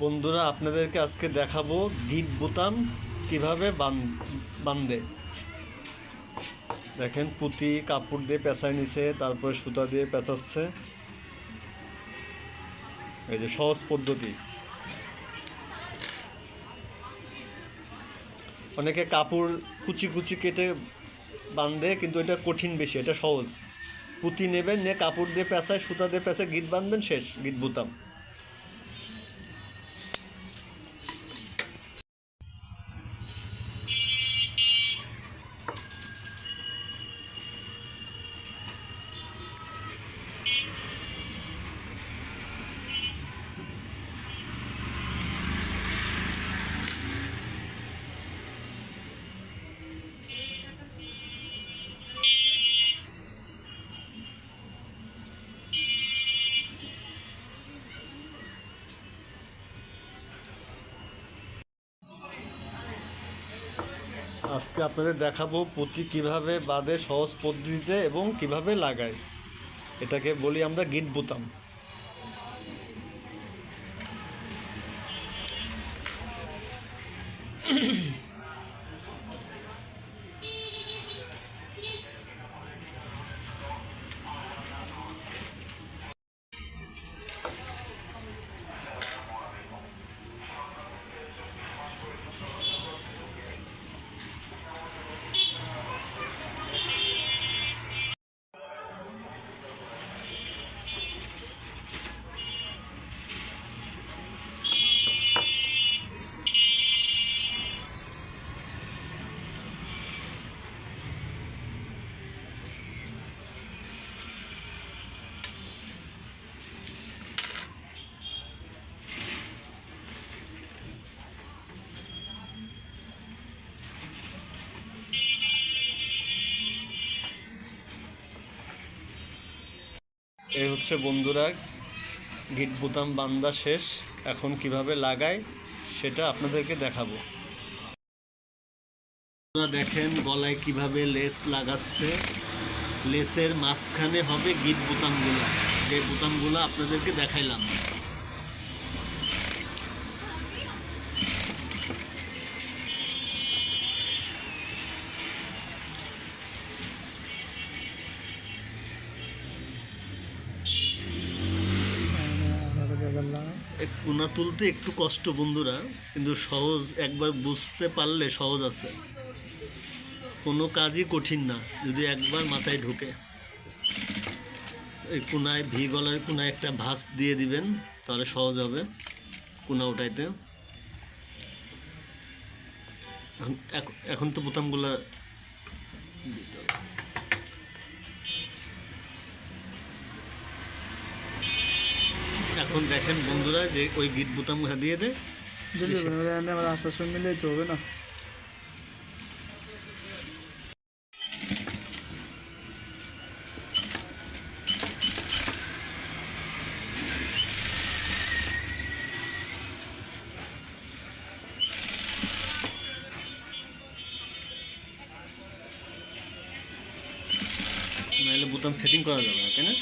বন্ধুরা, আপনাদেরকে আজকে দেখাবো গিট বোতাম কীভাবে বান্ধে দেখেন, পুঁতি, কাপড় দিয়ে পেঁচায় নিছে, তারপরে সুতা দিয়ে পেঁচাচ্ছে। এই যে সহজ পদ্ধতি। অনেকে কাপড় কুচি কুচি কেটে বাঁধে, কিন্তু এটা কঠিন বেশি, এটা সহজ। পুঁতি নেবেন নিয়ে কাপড় দিয়ে পেঁচায় সুতা দিয়ে পেঁচায় গিট বানবেন শেষ গিট বুতাম। আজকে আপনাদের দেখাবো পুঁতি কীভাবে বাদে সহজ পদ্ধতিতে এবং কীভাবে লাগায়। এটাকে বলি আমরা গিট বুতাম। এই হচ্ছে বন্ধুরা, গিট বোতাম বান্দা শেষ। এখন কীভাবে লাগায় সেটা আপনাদেরকে দেখাবো। আপনারা দেখেন গলায় কীভাবে লেস লাগাচ্ছে। লেসের মাঝখানে হবে গিট বোতামগুলো। যে বোতামগুলো আপনাদেরকে দেখাইলাম। কোনা তুলতে একটু কষ্ট বন্ধুরা, কিন্তু সহজ, একবার বুঝতে পারলে সহজ আছে। কোনো কাজই কঠিন না, যদি একবার মাথায় ঢুকে। এই কোনায়, ভি গলার কোনায় একটা ভাঁজ দিয়ে দিবেন, তাহলে সহজ হবে কোনা এখন- এখন তো বোতামগুলা এখন দেখেন বন্ধুরা যে ওই গিট বোতাম দিয়ে দেয় আমার আসার সঙ্গে মিলেই তো হবে না। নাহলে বোতাম সেটিং করা যাবে না তাই না?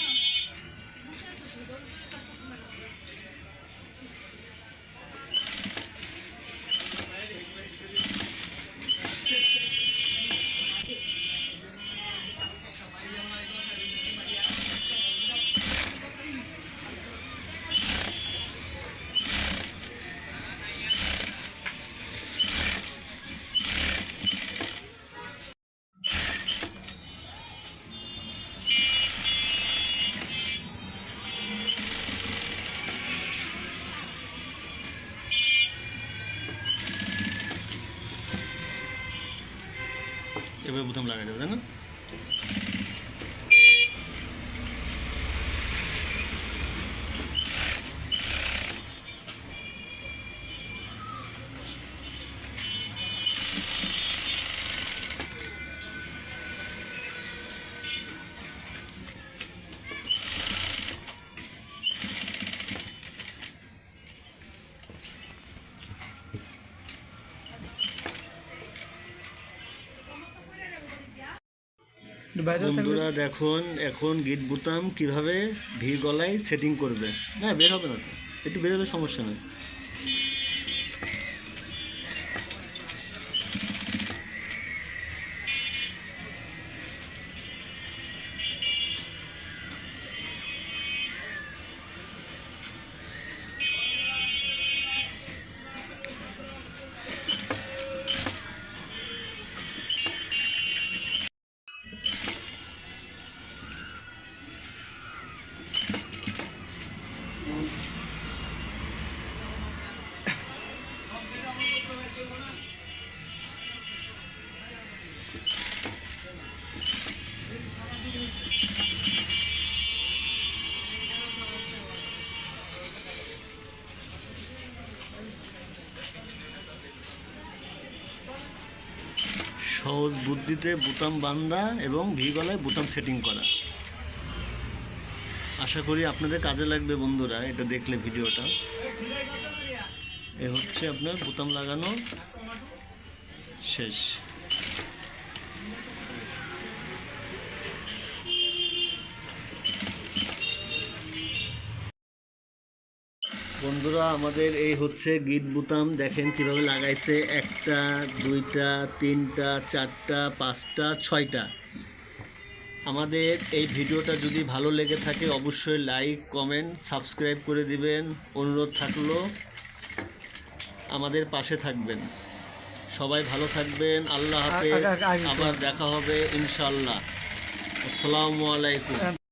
এবার বোতাম লাগাই যাবে তাই না? বন্ধুরা দেখুন, এখন গিট বুতাম কীভাবে ভি গলায় সেটিং করবে। হ্যাঁ বের হবে না একটু বের হলে সমস্যা নেই। সহজ বুদ্ধিতে বোতাম বান্ধা এবং ভি গলায় বুতাম সেটিং করা। আশা করি আপনাদের কাজে লাগবে বন্ধুরা এটা দেখলে ভিডিওটা। এ হচ্ছে আপনার বোতাম লাগানো শেষ। বন্ধুরা আমাদের এই হচ্ছে গিট বুতাম দেখেন কীভাবে লাগাইছে একটা দুইটা তিনটা চারটা পাঁচটা ছয়টা আমাদের এই ভিডিওটা যদি ভালো লেগে থাকে অবশ্যই লাইক কমেন্ট সাবস্ক্রাইব করে দিবেন অনুরোধ থাকল আমাদের পাশে থাকবেন সবাই ভালো থাকবেন আল্লাহ হাফেজ আবার দেখা হবে ইনশাল্লাহ আসসালামু আলাইকুম